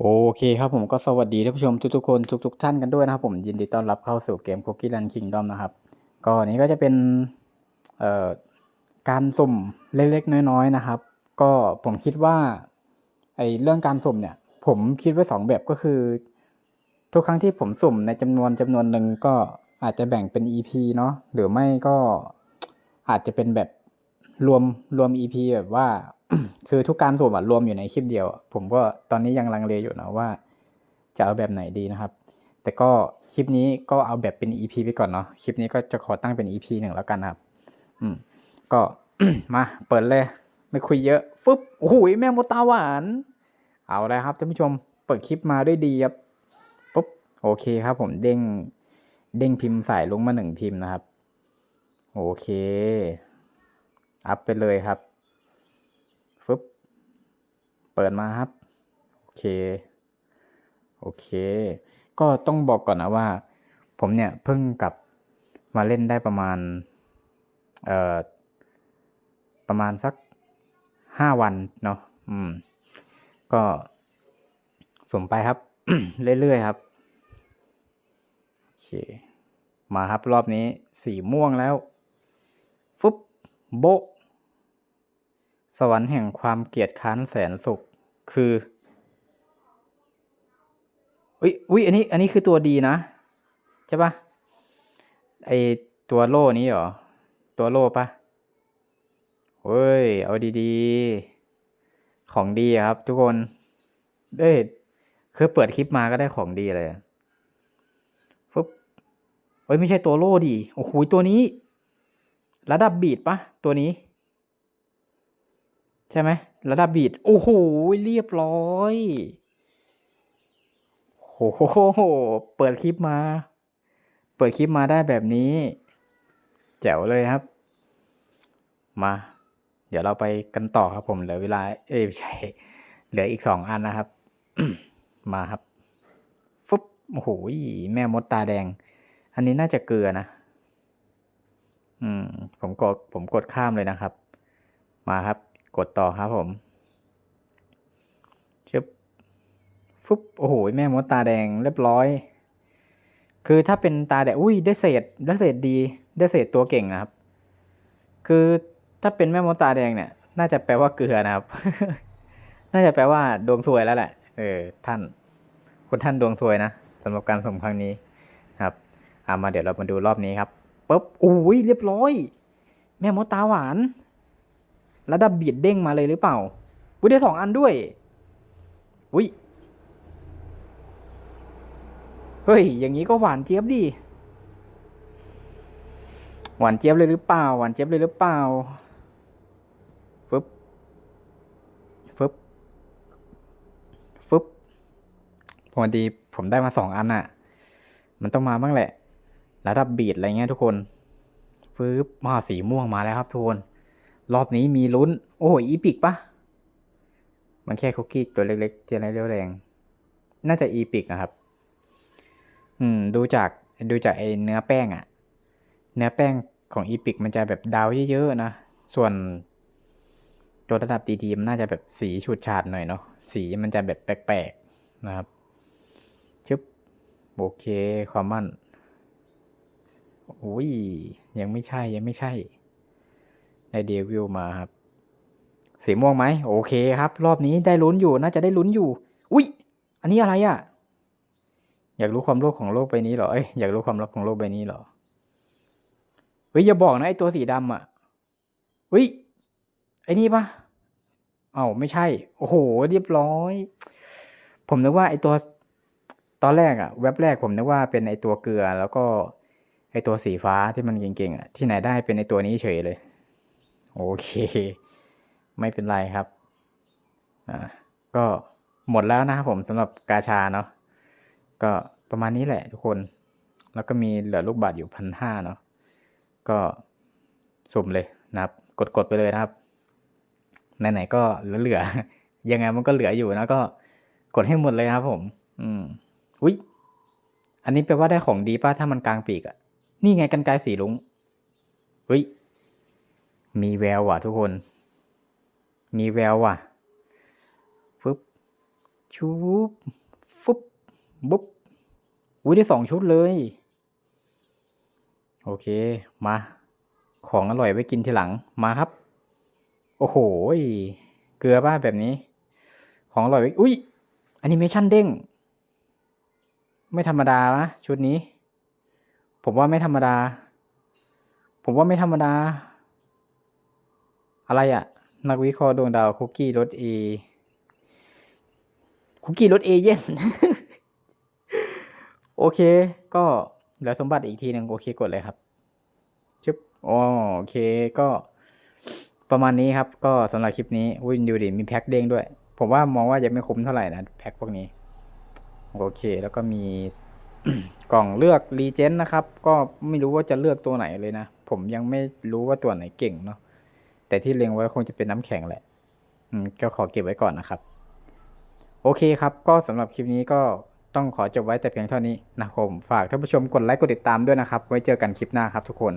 โอเคครับผมก็สวัสดีท่านผู้ชมทุกๆคนทุกๆท่านกันด้วยนะครับผมยินดีต้อนรับเข้าสู่เกม Cookie Run Kingdom นะครับ ก็อันนี้ก็จะเป็นเอ่อการสุ่มเล็กๆน้อยๆนะครับ ก็ผมคิดว่าไอเรื่องการสุ่มเนี่ย ผมคิดไว้สองแบบก็คือ ทุกครั้งที่ผมสุ่มในจำนวนจำนวนหนึ่งก็อาจจะแบ่งเป็น EP เนาะหรือไม่ก็อาจจะเป็นแบบ รวมรวม EP แบบว่า คือทุกการสุ่มอะรวมอยู่ในคลิปเดียว ผมก็ตอนนี้ยังลังเลอยู่นะว่า จะเอาแบบไหนดีนะครับ แต่ก็คลิปนี้ก็เอาแบบเป็น EP ไปก่อนเนาะคลิปนี้ก็จะขอตั้งเป็น EP หนึ่งแล้วกันครับ อืม ก็มาเปิดเลย ไม่คุยเยอะฟึบโอ้โหแม่มดตาหวาน เอาเลยครับท่านผู้ชมเปิดคลิปมาด้วยดีครับปุ๊บโอเคครับ ผมเด้งเด้งพิมพ์สายลงมาหนึ่งพิมพ์นะครับ โอเค อัพไปเลยครับฟึบเปิดมาครับ โอเค โอเค ก็ต้องบอกก่อนนะว่า ผมเนี่ยเพิ่งกลับมาเล่นได้ประมาณ เอ่อ ประมาณสักห้าวันเนาะ อืม ก็สมไปครับ เรื่อยๆครับ โอเค มาครับรอบนี้สีม่วงแล้ว ฟึบโบะ สวรรค์แห่งความเกียดค้านแสนสุข คืออุ้ยอุ้ยอันนี้ อันนี้คือตัวดีนะ ใช่ปะไอตัวโล่นี้เหรอ ตัวโล่ปะเฮ้ย เอาดีๆ ของดีครับทุกคนเอ้ยคือเปิดคลิปมาก็ได้ของดีเลยฟึบเฮ้ย ไม่ใช่ตัวโล่ดิโอ้โห ตัวนี้ ระดับบีดปะตัวนี้ ใช่ไหมระดับบีดโอ้โห เรียบร้อยโอ้โห เปิดคลิปมา เปิดคลิปมาได้แบบนี้ แจ๋วเลยครับ มา เดี๋ยวเราไปกันต่อครับผม เหลือเวลา เอ้ยไม่ใช่ เหลืออีกสองอันนะครับ มาครับฟึบโอ้โห แม่มดตาแดง อันนี้น่าจะเกลือนะ อืม ผมกด ผมกดข้ามเลยนะครับ มาครับ กดต่อครับผมชึบฟึบโอ้โหแม่มดตาแดงเรียบร้อย คือถ้าเป็นตาแดงอุ้ยได้เศษได้เศษดีได้เศษตัวเก่งนะครับ คือถ้าเป็นแม่มดตาแดงเนี่ย น่าจะแปลว่าเกลือนะครับ น่าจะแปลว่าดวงซวยแล้วแหละ เออท่านคุณท่านดวงซวยนะสำหรับการส่งครั้งนี้ครับเอามาเดี๋ยวเรามาดูรอบนี้ครับปุ๊บอุ้ยเรียบร้อย แม่มดตาหวาน ระดับบีดเด้งมาเลยหรือเปล่าอุ้ยได้สองอันด้วยอุ้ยเฮ้ย อย่างนี้ก็หวานเจี๊ยบดิ หวานเจี๊ยบเลยหรือเปล่า หวานเจี๊ยบเลยหรือเปล่าฟึบฟึบฟึบพอดีผมได้มาสองอันอะมันต้องมาบ้างแหละ ระดับบีดอะไรเงี้ยทุกคนฟึบมาสีม่วงมาแล้วครับทุกคน รอบนี้มีลุ้น โอ้ยอีพิกปะมันแค่คุกกี้ตัวเล็กๆเจนเรียวแรง น่าจะอีพิกนะครับ อืม ดูจากดูจากไอเนื้อแป้งอะเนื้อแป้งของอีพิกมันจะแบบดาวเยอะๆนะ ส่วนตัวระดับดีๆมันน่าจะแบบสีฉูดฉาดหน่อยเนาะสีมันจะแบบแปลกๆนะครับชึบโอเคความมั่นโอ้ยยังไม่ใช่ยังไม่ใช่ ได้เดวิลมาครับ สีม่วงไหมโอเคครับ รอบนี้ได้ลุ้นอยู่น่าจะได้ลุ้นอยู่ อุ้ยอันนี้อะไรอะ่ะ อยากรู้ความโลภของโลกใบนี้เหรอเอ้ยอยากรู้ความลับของโลกใบนี้เหรอเฮ้ยอย่าบอกนะไอตัวสีดำอะเฮ้ยไอ้นี่ปะเอ้าไม่ใช่ โอ้โห เรียบร้อย ผมนึกว่าไอตัวตอนแรกอะเว็บแรกผมนึกว่าเป็นไอตัวเกลือแล้วก็ไอตัวสีฟ้าที่มันเก่งๆอะที่ไหนได้เป็นไอตัวนี้เฉยเลย โอเค ไม่เป็นไรครับ อ่า ก็หมดแล้วนะครับผมสำหรับกาชาเนาะ ก็ประมาณนี้แหละทุกคน แล้วก็มีเหลือลูกบาทอยู่พันห้าเนาะ ก็สุ่มเลยนะครับ กดๆไปเลยนะครับ ไหนๆก็เหลือๆ ยังไงมันก็เหลืออยู่นะก็กดให้หมดเลยครับผม อืม อุ้ยอันนี้แปลว่าได้ของดีป่ะถ้ามันกลางปีกอะนี่ไงกันไกลสีลุงเฮ้ย มีแววว่ะทุกคน มีแววว่ะฟึบชุบฟุบบุ๊บอุ้ยได้สองชุดเลย โอเค มา ของอร่อยไว้กินทีหลัง มาครับ โอ้โห เกลือบ้าแบบนี้ ของอร่อยไว้ อุ้ยแอนิเมชันเด้ง ไม่ธรรมดานะชุดนี้ ผมว่าไม่ธรรมดา ผมว่าไม่ธรรมดา อะไรอะนักวิเคราะห์ดวงดาวคุกกี้รสเอคุกกี้รสเอเย่นโอเค ก็เหลือสมบัติอีกทีหนึ่งโอเคกดเลยครับชึบโอเคก็ประมาณนี้ครับ ก็สำหรับคลิปนี้วินดูดิมีแพ็คเด้งด้วย ผมว่ามองว่ายังไม่คุ้มเท่าไหร่นะ แพ็คพวกนี้ โอเค แล้วก็มีกล่องเลือกรีเจนนะครับ ก็ไม่รู้ว่าจะเลือกตัวไหนเลยนะ ผมยังไม่รู้ว่าตัวไหนเก่งเนาะ แต่ที่เล็งไว้คงจะเป็นน้ำแข็งแหละ อืม ก็ขอเก็บไว้ก่อนนะครับ โอเคครับ ก็สำหรับคลิปนี้ก็ต้องขอจบไว้แต่เพียงเท่านี้นะครับผมฝากท่านผู้ชมกดไลค์กดติดตามด้วยนะครับ ไว้เจอกันคลิปหน้าครับทุกคน